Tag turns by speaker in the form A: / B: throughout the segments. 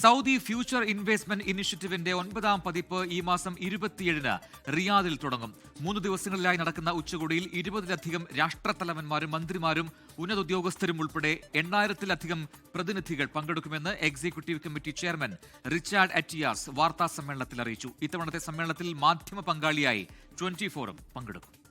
A: Saudi future investment ഇനിഷ്യേറ്റീവിന്റെ ഒൻപതാം പതിപ്പ് ഈ മാസം ഇരുപത്തിയേഴിന് റിയാദിൽ തുടങ്ങും. മൂന്ന് ദിവസങ്ങളിലായി നടക്കുന്ന ഉച്ചകോടിയിൽ ഇരുപതിലധികം രാഷ്ട്രത്തലവന്മാരും മന്ത്രിമാരും ഉന്നത ഉദ്യോഗസ്ഥരും ഉൾപ്പെടെ എണ്ണായിരത്തിലധികം പ്രതിനിധികൾ പങ്കെടുക്കുമെന്ന് executive committee chairman Richard Attias വാർത്താ സമ്മേളനത്തിൽ അറിയിച്ചു. ഇത്തവണത്തെ സമ്മേളനത്തിൽ മാധ്യമ പങ്കാളിയായി ട്വന്റി ഫോറും പങ്കെടുക്കും.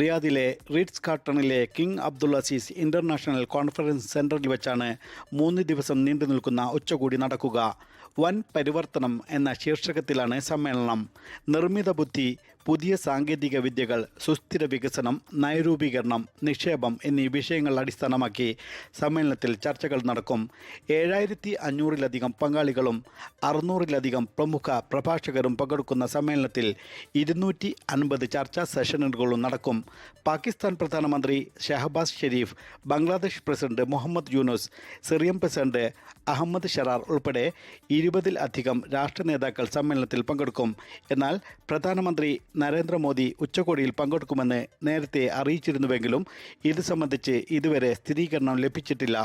B: റിയാദിലെ Ritz കാർട്ടണിലെ King Abdul Aziz International Conference സെന്ററിൽ വെച്ചാണ് മൂന്ന് ദിവസം നീണ്ടു നിൽക്കുന്ന ഉച്ചകൂടി നടക്കുക. വൻ പരിവർത്തനം എന്ന ശീർഷകത്തിലാണ് സമ്മേളനം. നിർമ്മിത ബുദ്ധി പുതിയ സാങ്കേതിക വിദ്യകൾ സുസ്ഥിര വികസനം നയരൂപീകരണം നിക്ഷേപം എന്നീ വിഷയങ്ങൾ അടിസ്ഥാനമാക്കി സമ്മേളനത്തിൽ ചർച്ചകൾ നടക്കും. ഏഴായിരത്തി അഞ്ഞൂറിലധികം പങ്കാളികളും അറുന്നൂറിലധികം പ്രമുഖ പ്രഭാഷകരും പങ്കെടുക്കുന്ന സമ്മേളനത്തിൽ ഇരുന്നൂറ്റി അൻപത് ചർച്ചാ സെഷനുകളും നടക്കും. പാകിസ്ഥാൻ പ്രധാനമന്ത്രി Shahbaz Sharif Bangladesh president Muhammad Yunus Syrian president Ahmed Sharaa ഉൾപ്പെടെ ഇരുപതിൽ അധികം രാഷ്ട്ര നേതാക്കൾ സമ്മേളനത്തിൽ പങ്കെടുക്കും. എന്നാൽ പ്രധാനമന്ത്രി നരേന്ദ്രമോദി ഉച്ചകോടിയിൽ പങ്കെടുക്കുമെന്ന് നേരത്തെ അറിയിച്ചിരുന്നുവെങ്കിലും ഇത് സംബന്ധിച്ച് ഇതുവരെ സ്ഥിരീകരണം ലഭിച്ചിട്ടില്ല.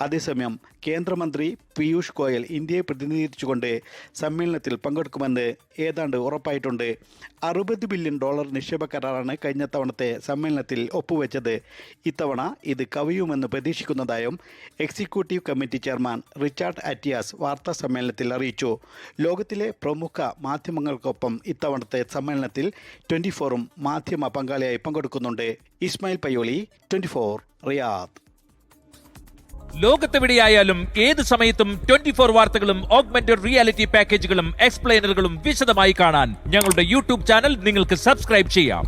B: അതേസമയം കേന്ദ്രമന്ത്രി പീയൂഷ് ഗോയൽ ഇന്ത്യയെ പ്രതിനിധീകരിച്ചുകൊണ്ട് സമ്മേളനത്തിൽ പങ്കെടുക്കുമെന്ന് ഏതാണ്ട് ഉറപ്പായിട്ടുണ്ട്. അറുപത് ബില്യൺ ഡോളർ നിക്ഷേപ കരാറാണ് കഴിഞ്ഞ തവണത്തെ സമ്മേളനത്തിൽ ഒപ്പുവെച്ചത് ഇത്തവണ ഇത് കവിയുമെന്ന് പ്രതീക്ഷിക്കുന്നതായും executive committee chairman Richard Attias വാർത്താ സമ്മേളനത്തിൽ അറിയിച്ചു. ലോകത്തിലെ പ്രമുഖ മാധ്യമങ്ങൾക്കൊപ്പം ഇത്തവണത്തെ സമ്മേളനത്തിൽ ട്വന്റി ഫോറും മാധ്യമ പങ്കാളിയായി പങ്കെടുക്കുന്നുണ്ട്. Ismail Payyoli twenty four Riyadh.
C: ലോകത്തെവിടെയായാലും ഏത് സമയത്തും ട്വന്റി ഫോർ വാർത്തകളും ഓഗ്മെന്റഡ് റിയാലിറ്റി പാക്കേജുകളും എക്സ്പ്ലെയിനറുകളും വിശദമായി കാണാൻ ഞങ്ങളുടെ യൂട്യൂബ് ചാനൽ നിങ്ങൾക്ക് സബ്സ്ക്രൈബ് ചെയ്യാം.